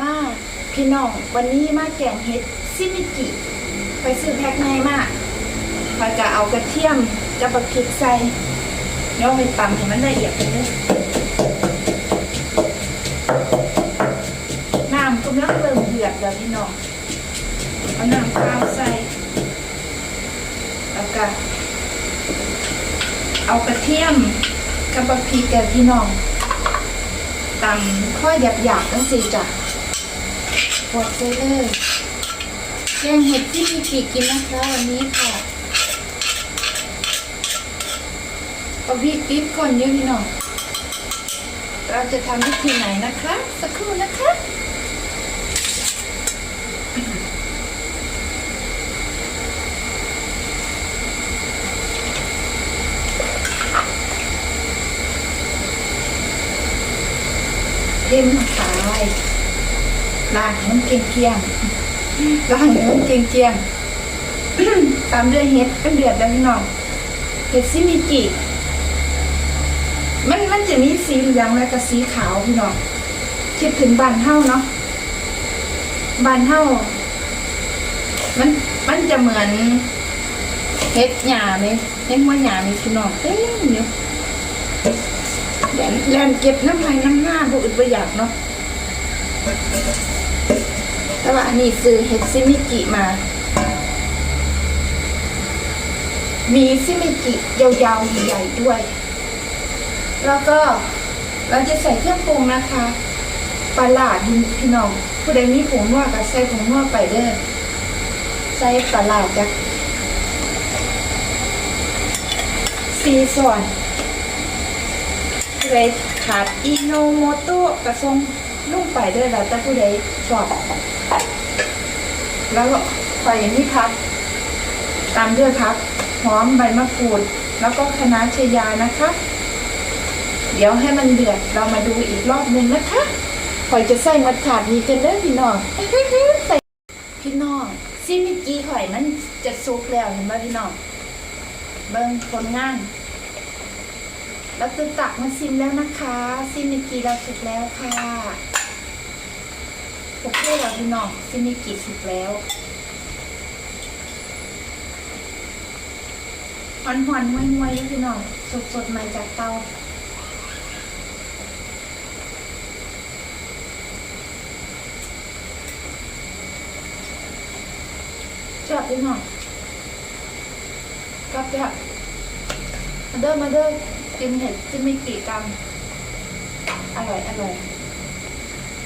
มาพี่น้องวันนี้มาแกงเห็ดซิมิกิไปซื้อแพ็คง่ายมากพอยจะเอากระเทียมกับบักพริกใส่เดี๋ยวเอไปตำให้มันละเอียดไปเลยน้ำกำลังเริ่มเดือดแล้วพี่น้องเอาน้ำข้าวใส่แล้วก็เอากระเทียมกับบักพริกแกพี่น้องตำค่อยหยาบๆตั้งสิจ้ะ กดไปเลยแกงเห็ดที่มีกี่กินนะคะวันนี้ค่ะเอาพริกปิ๊บก่อนเยอะพี่น้องเราจะทำวิธีไหนนะคะ สักครู่นะคะเล่มขาย ล้างให้มันเกลี้ยงๆล้างให้มันเกลี้ยงๆตามด้วยเห็ดเป็นเดือดแล้วพี่น้องเห็ดซิมิจิมันมันจะมีสีเหลืองและก็สีขาวพี่น้องคิดถึงบานเท่าเนาะบานเท่ามันมันจะเหมือนเห็ดหยาไหมเห็ดหัวหยาไหมพี่น้องเต็มอยู่แลนแลนเก็บน้ำลายน้ำหน้าผู้อื่นประหยัดเนาะ แต่ว่าอันนี้ซื้อเห็ดซิมิกิมา มีซิมิกิยาวๆใหญ่ๆด้วย แล้วก็เราจะใส่เครื่องปรุงนะคะปลาหลาดพี่น้องผู้ใดมีผงนัวก็ใส่ผงนัวไปเด้อใส่ปลาหลาดจากซีส่วนผู้ใดขาดอิโนโมโตะกระทรง ลุ่งไปด้วยแล้วแต่ผู้ใดชอบ แล้วก็ใส่นี่พัก ตามด้วยพักหอมใบมะกรูด แล้วก็คะน้าชยานะคะ เดี๋ยวให้มันเดือดเรามาดูอีกรอบหนึ่งนะคะคอยจะใส่มัดขาดนี้กันเด้อพี่น้องใส่พี่น้องซิมิกี้ข่อยมันจะสุกแล้วเห็นไหมพี่น้องเบิ่งผลงานเราจะตักมาซิมแล้วนะคะ ซิมิกิเราสุกแล้วค่ะ โอเคแล้วพี่น้องซิมิกิสุกแล้วหอนหอนมวยมวยพี่น้องสดสดๆมาจากเตาชอบพี่น้องกับแบบมาเดิมมาเดิมกินเห็ดที่ไม่กี่กรัมอร่อยอร่อย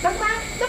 ตักมาตัก